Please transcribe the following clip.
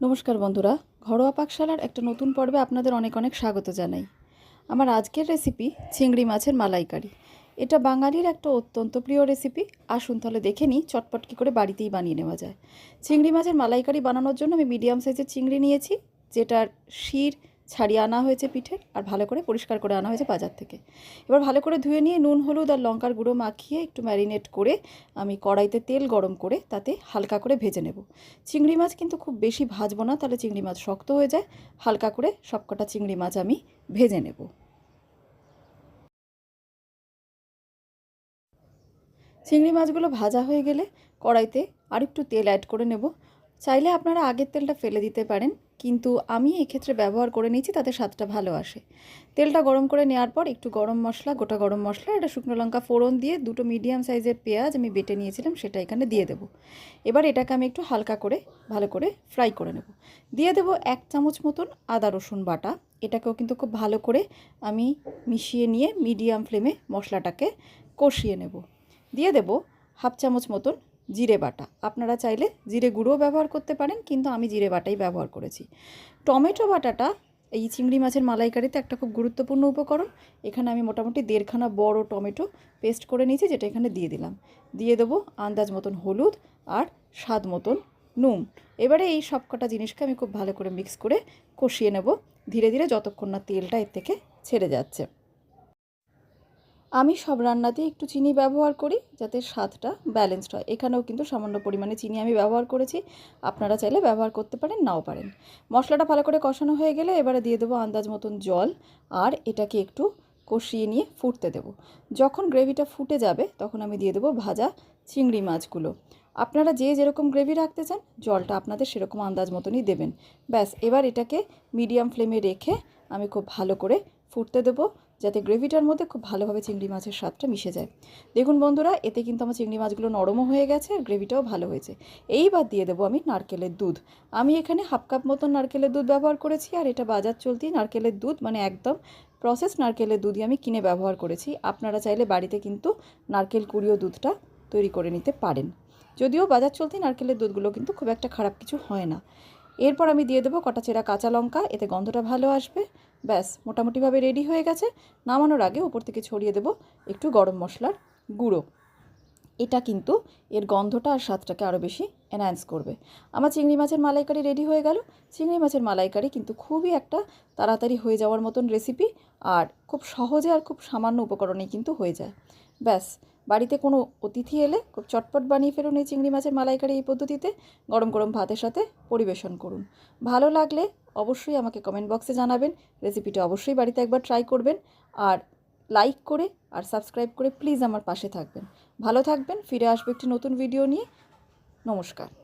নমস্কার বন্ধুরা, ঘরোয়া পাকশালার একটা নতুন পর্বে আপনাদের অনেক অনেক স্বাগত জানাই। আমার আজকের রেসিপি চিংড়ি মাছের মালাইকারি। এটা বাঙালির একটা অত্যন্ত প্রিয় রেসিপি আসুন তাহলে দেখে নিই, চটপট কী করে বাড়িতেই বানিয়ে নেওয়া যায়। চিংড়ি মাছের মালাইকারি বানানোর জন্য আমি মিডিয়াম সাইজের চিংড়ি নিয়েছি, যেটার শির ছাড়িয়ে আনা হয়েছে পিঠের আর ভালো করে পরিষ্কার করে আনা হয়েছে বাজার থেকে। এবার ভালো করে ধুয়ে নিয়ে নুন, হলুদ আর লঙ্কার গুঁড়ো মাখিয়ে একটু ম্যারিনেট করে আমি কড়াইতে তেল গরম করে তাতে হালকা করে ভেজে নেব। চিংড়ি মাছ কিন্তু খুব বেশি ভাজবো না, তাহলে চিংড়ি মাছ শক্ত হয়ে যায়। হালকা করে সবকটা চিংড়ি মাছ আমি ভেজে নেব। চিংড়ি মাছগুলো ভাজা হয়ে গেলে কড়াইতে আরেকটু তেল অ্যাড করে নেব। চাইলে আপনারা আগের তেলটা ফেলে দিতে পারেন, কিন্তু আমি এক্ষেত্রে ব্যবহার করে নিয়েছি, তাতে স্বাদটা ভালো আসে। তেলটা গরম করে নেওয়ার পর একটু গরম মশলা, গোটা গরম মশলা, একটা শুকনো লঙ্কা ফোড়ন দিয়ে দুটো মিডিয়াম সাইজের পেঁয়াজ আমি বেটে নিয়েছিলাম, সেটা এখানে দিয়ে দেবো। এবার এটাকে আমি একটু হালকা করে, ভালো করে ফ্রাই করে নেব। দিয়ে দেবো এক চামচ মতন আদা রসুন বাটা। এটাকেও কিন্তু খুব ভালো করে আমি মিশিয়ে নিয়ে মিডিয়াম ফ্লেমে মশলাটাকে কষিয়ে নেব। দিয়ে দেব হাফ চামচ মতন জিরে বাটা। আপনারা চাইলে জিরে গুঁড়োও ব্যবহার করতে পারেন, কিন্তু আমি জিরে বাটাই ব্যবহার করেছি। টমেটো বাটাটা এই চিংড়ি মাছের মালাইকারিতে একটা খুব গুরুত্বপূর্ণ উপকরণ। এখানে আমি মোটামুটি দেড়খানা বড় টমেটো পেস্ট করে নিয়েছি, যেটা এখানে দিয়ে দিলাম। দিয়ে দেবো আন্দাজ মতন হলুদ আর স্বাদ মতন নুন। এবারে এই সব কটা জিনিসকে আমি খুব ভালো করে মিক্স করে কষিয়ে নেব। ধীরে ধীরে যতক্ষণ না তেলটা এর থেকে ছেড়ে যাচ্ছে। আমি সব রান্নাতে একটু চিনি ব্যবহার করি যাতে স্বাদটা ব্যালেন্সড হয়। এখানেও কিন্তু সামান্য পরিমাণে চিনি আমি ব্যবহার করেছি। আপনারা চাইলে ব্যবহার করতে পারেন, নাও পারেন। মশলাটা ভালো করে কষানো হয়ে গেলে এবারে দিয়ে দেবো আন্দাজ মতন জল আর এটাকে একটু কষিয়ে নিয়ে ফুটতে দেবো। যখন গ্রেভিটা ফুটে যাবে তখন আমি দিয়ে দেবো ভাজা চিংড়ি মাছগুলো। আপনারা যে যেরকম গ্রেভি রাখতে চান, জলটা আপনাদের সেরকম আন্দাজ মতনই দেবেন। ব্যাস, এবার এটাকে মিডিয়াম ফ্লেমে রেখে আমি খুব ভালো করে ফুটতে দেবো যাতে গ্রেভিটার মধ্যে খুব ভালোভাবে চিংড়ি মাছের স্বাদটা মিশে যায়। দেখুন বন্ধুরা, এতে কিন্তু আমার চিংড়ি মাছগুলো নরমও হয়ে গেছে আর গ্রেভিটাও ভালো হয়েছে। এইবার দিয়ে দেবো আমি নারকেলের দুধ। আমি এখানে হাফ কাপ মতন নারকেলের দুধ ব্যবহার করেছি আর এটা বাজার চলতি নারকেলের দুধ মানে একদম প্রসেস নারকেলের দুধই আমি কিনে ব্যবহার করেছি। আপনারা চাইলে বাড়িতে কিন্তু নারকেল কুড়িও দুধটা তৈরি করে নিতে পারেন। যদিও বাজার চলতি নারকেলের দুধগুলো কিন্তু খুব একটা খারাপ কিছু হয় না। এরপর আমি দিয়ে দেবো কটা চেরা কাঁচা লঙ্কা, এতে গন্ধটা ভালো আসবে। ব্যাস, মোটামুটিভাবে রেডি হয়ে গেছে। নামানোর আগে ওপর থেকে ছড়িয়ে দেবো একটু গরম মশলার গুঁড়ো। এটা কিন্তু এর গন্ধটা আর স্বাদটাকে আরও বেশি এনহ্যান্স করবে। আমার চিংড়ি মাছের মালাইকারি রেডি হয়ে গেল। চিংড়ি মাছের মালাইকারি কিন্তু খুবই একটা তাড়াতাড়ি হয়ে যাওয়ার মতন রেসিপি আর খুব সহজে আর খুব সামান্য উপকরণেই কিন্তু হয়ে যায়। ব্যাস বাড়িতে কোনো অতিথি এলে খুব চটপট বানিয়ে ফেলুন এই চিংড়ি মাছের মালাইকারি এই পদ্ধতিতে। গরম গরম ভাতের সাথে পরিবেশন করুন। ভালো লাগলে অবশ্যই আমাকে কমেন্ট বক্সে জানাবেন। রেসিপিটা অবশ্যই বাড়িতে একবার ট্রাই করবেন। আর লাইক করে আর সাবস্ক্রাইব করে প্লিজ আমার পাশে থাকবেন। ভালো থাকবেন, ফিরে আসব একটি নতুন ভিডিও নিয়ে। নমস্কার।